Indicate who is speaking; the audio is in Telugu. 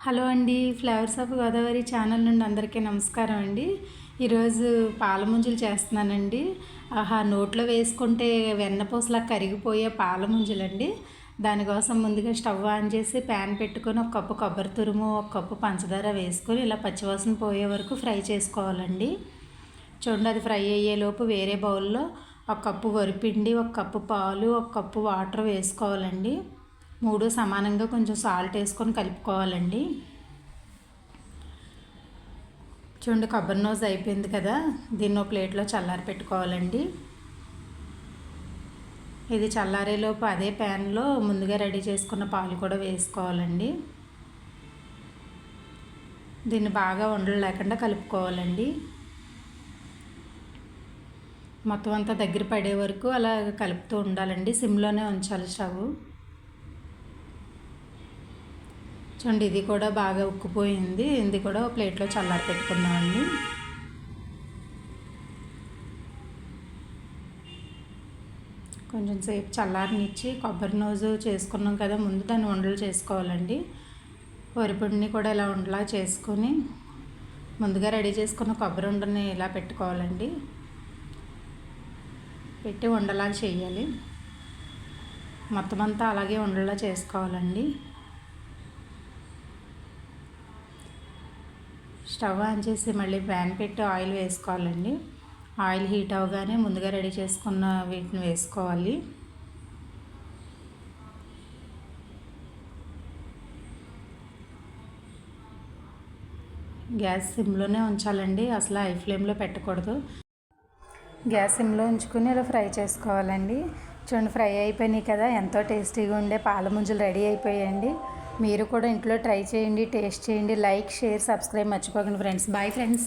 Speaker 1: హలో అండి ఫ్లవర్స్ ఆఫ్ గోదావరి ఛానల్ నుండి అందరికీ నమస్కారం అండి. ఈరోజు పాలముంజలు చేస్తున్నానండి. ఆహా నోట్లో వేసుకుంటే వెన్నపూసలా కరిగిపోయే పాలముంజలండి. దానికోసం ముందుగా స్టవ్ ఆన్ చేసి ప్యాన్ పెట్టుకొని ఒక కప్పు కొబ్బరి తురుము ఒక కప్పు పంచదార వేసుకొని ఇలా పచ్చివాసన పోయే వరకు ఫ్రై చేసుకోవాలండి. చూడండి అది ఫ్రై అయ్యేలోపు వేరే బౌల్లో ఒక కప్పు వరిపిండి ఒక కప్పు పాలు ఒక కప్పు వాటర్ వేసుకోవాలండి. మూడు సమానంగా కొంచెం సాల్ట్ వేసుకొని కలుపుకోవాలండి. చూడండి కొబ్బరి నోజ్ అయిపోయింది కదా. దీన్ని ఒక ప్లేట్లో చల్లారి పెట్టుకోవాలండి. ఇది చల్లారేలోపు అదే ప్యాన్లో ముందుగా రెడీ చేసుకున్న పాలు కూడా వేసుకోవాలండి. దీన్ని బాగా ఉండలు లేకుండా కలుపుకోవాలండి. మొత్తం అంతా దగ్గర పడే వరకు అలా కలుపుతూ ఉండాలండి. సిమ్లోనే ఉంచాలి స్టవ్. చూడండి ఇది కూడా బాగా ఉక్కిపోయింది. ఇది కూడా ప్లేట్లో చల్లారి పెట్టుకున్నామండి కొంచెం సేపు చల్లారనిచ్చి కొబ్బరి నోజు చేసుకున్నాం కదా ముందు దాన్ని ఉండలు చేసుకోవాలండి. వరిపిండిని కూడా ఇలా ఉండలా చేసుకొని ముందుగా రెడీ చేసుకున్న కొబ్బరి ఉండని ఇలా పెట్టుకోవాలండి. పెట్టి ఉండలా చేయాలి. మొత్తం అంతా అలాగే ఉండలా చేసుకోవాలండి. స్టవ్ ఆన్ చేసి మళ్ళీ ప్యాన్ పెట్టి ఆయిల్ వేసుకోవాలండి. ఆయిల్ హీట్ అవగానే ముందుగా రెడీ చేసుకున్న వీటిని వేసుకోవాలి. గ్యాస్ సిమ్లోనే ఉంచాలండి. అసలు హై ఫ్లేమ్లో పెట్టకూడదు. గ్యాస్ సిమ్లో ఉంచుకుని ఇలా ఫ్రై చేసుకోవాలండి. చూడండి ఫ్రై అయిపోయినాయి కదా. ఎంతో టేస్టీగా ఉండే పాల ముంజులు రెడీ అయిపోయాయండి. మీరు కూడా ఇంట్లో ట్రై చేయండి టేస్ట్ చేయండి లైక్ షేర్ సబ్స్క్రైబ్ మర్చిపోకండి ఫ్రెండ్స్. Bye friends.